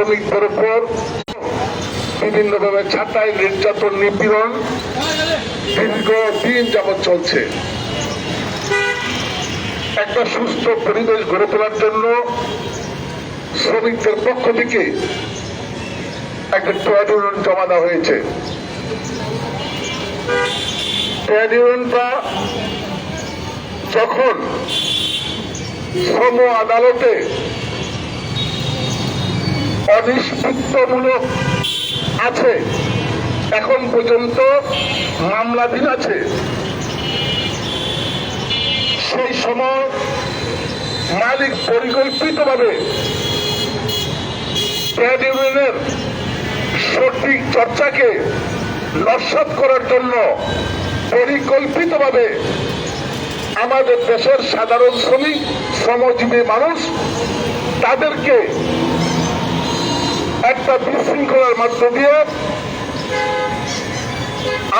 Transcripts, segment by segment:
শ্রমিকদের উপর বিভিন্নভাবে ছাঁটাই নির্যাতন নিপীড়ন দীর্ঘ দিন যাবৎ চলছে। একটা সুস্থ পরিবেশ গড়ে তোলার জন্য শ্রমিকদের পক্ষ থেকে একটা ট্রেড ইউনিয়ন জমা দেওয়া হয়েছে। ট্রেড ইউনিয়নটা যখন শ্রম আদালতে অনিষ্পত্তিমূলক আছে। এখন পর্যন্ত মামলাধীন আছে। সেই সময় মালিক পরিকল্পিতভাবে ট্রেড ইউনিয়নের সঠিক চর্চাকে নস্বাত করার জন্য পরিকল্পিতভাবে আমাদের দেশের সাধারণ শ্রমিক, শ্রমজীবী মানুষ তাদেরকে একটা বিশৃঙ্খলার মধ্য দিয়ে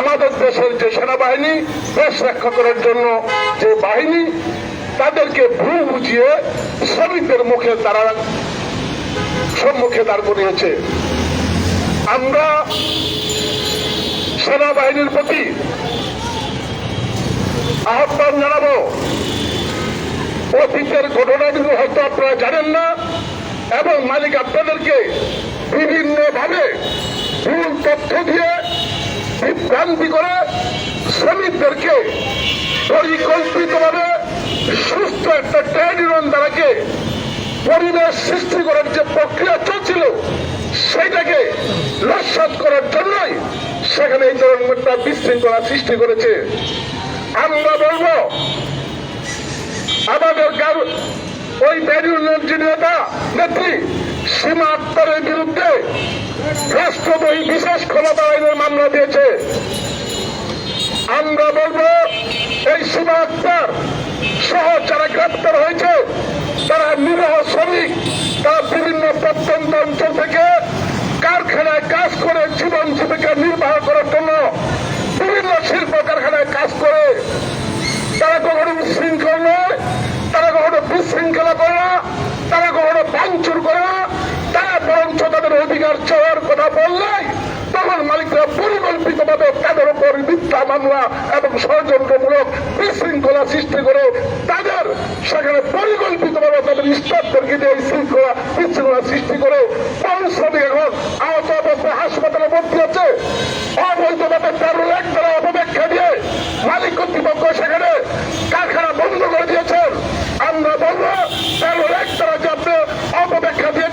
আমাদের দেশের যে সেনাবাহিনী, দেশ রক্ষা করার জন্য যে বাহিনী, তাদেরকে ভুল বুঝিয়ে শ্রমিকদের মুখে তারা সম্মুখে দাঁড় করিয়েছে। আমরা সেনাবাহিনীর প্রতি আহ্বান জানাব। অতীতের ঘটনাগুলো হয়তো আপনারা জানেন না, এবং মালিক আপনাদেরকে দিয়ে বিভ্রান্তি করে শ্রমিকদেরকে পরিকল্পিতভাবে সুস্থ একটা ট্রেড ইউনিয়ন দ্বারাকে পরিবেশ সৃষ্টি করার যে প্রক্রিয়া চলছিল, সেইটাকে নস্বাত করার জন্যই সেখানে এই ধরনের একটা বিশৃঙ্খলা সৃষ্টি করেছে। আমরা বলব, আমাদের ওই ব্যারিউনের যে নেতা, নেত্রী সীমা আক্তারের বিরুদ্ধে রাষ্ট্রদ্রোহী বিশেষ ক্ষমতা আইনের মামলা দিয়েছে। আমরা বলব, এই সীমা আক্তার সহ যারা গ্রেপ্তার হয়েছে, তারা নিরহ শ্রমিক, তারা বিভিন্ন প্রত্যন্ত পরিকল্পিতভাবে তাদের উপর মিথ্যা মামলা এবং ষড়যন্ত্রমূলক বিশৃঙ্খলা সৃষ্টি করে তাদের সেখানে পরিকল্পিতভাবে তাদের স্টাফদেরকে দিয়ে শৃঙ্খলা বিশৃঙ্খলা সৃষ্টি করে কোন শ্রমিক এখন আহত অবস্থায় হাসপাতালে ভর্তি আছে অবৈধভাবে তেরো লাখ টাকা অপব্যাখ্যা দিয়ে মালিক কর্তৃপক্ষ সেখানে কারখানা বন্ধ করে দিয়েছেন। আমরা বলব তেরো লাখ টাকা যে আপনি অপব্যাখ্যা দিয়েছেন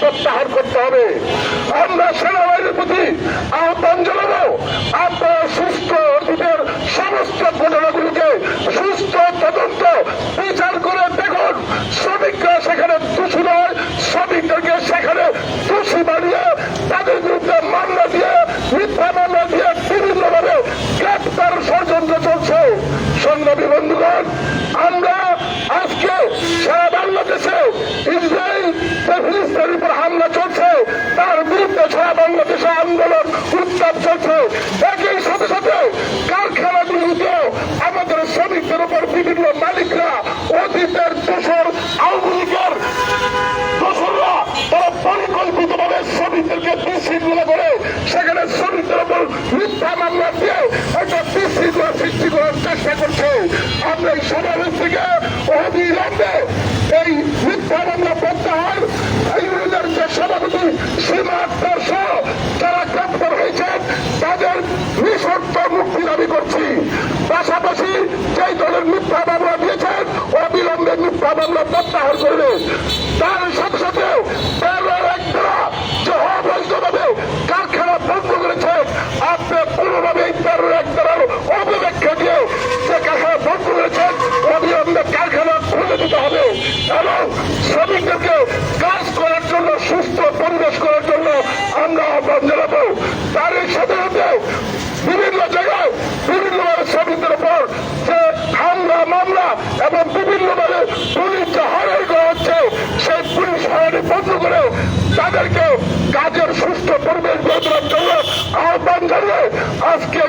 প্রত্যাহার করতে হবে। আমরা সেনাবাহিনীর প্রতি আহ্বান জানাব। আপনারা সুস্থ অতীতের সমস্ত ঘটনাগুলিকে সুস্থ তদন্ত, বিচার করে দেখুন। শ্রমিকরা সেখানে দোষী নয়, শ্রমিকদেরকে সেখানে দোষী বানিয়ে তাদের বিরুদ্ধে মামলা দিয়ে, মিথ্যা মামলা দিয়ে বিভিন্নভাবে গ্রেপ্তার ষড়যন্ত্র চলছে। সংগ্রামী সারা বাংলাদেশে আন্দোলন, উত্তাপ চলছে। একই সাথে সাথে কারখানাগুলিতেও আমাদের শ্রমিকদের উপর বিভিন্ন মালিকরা অতীতের দোষর, আওয়ামী লীগের দোষররা তারা পরিকল্পিতভাবে শ্রমিকদেরকে বিশৃঙ্খলা করে সেখানে শ্রমিকদের উপর মিথ্যা সমাবেশ থেকে অবিলম্বে এই মিথ্যা মামলা প্রত্যাহার এই ইউনিয়নের যে সভাপতি সীমা আক্তার সহ যারা গ্রেপ্তার হয়েছেন তাদের নিঃশর্ত মুক্তি দাবি করছি পাশাপাশি যেই দলের মিথ্যা মামলা দিয়েছেন অবিলম্বে মিথ্যা মামলা প্রত্যাহার করবে তার সাথে সাথে তাদেরকে কাজ করার জন্য, সুস্থ পরিবেশ করার জন্য আমরা আহ্বান জানাব। তারই সাথে সাথে বিভিন্ন জায়গায় বিভিন্নভাবে শ্রমিকদের উপর যে হামলা, মামলা এবং বিভিন্নভাবে পুলিশ যে হয়রানি করা হচ্ছে, সেই পুলিশ হয়রানি বন্ধ করে তাদেরকে কাজের সুস্থ পরিবেশ গড়ে তোলার জন্য আহ্বান জানিয়ে আজকে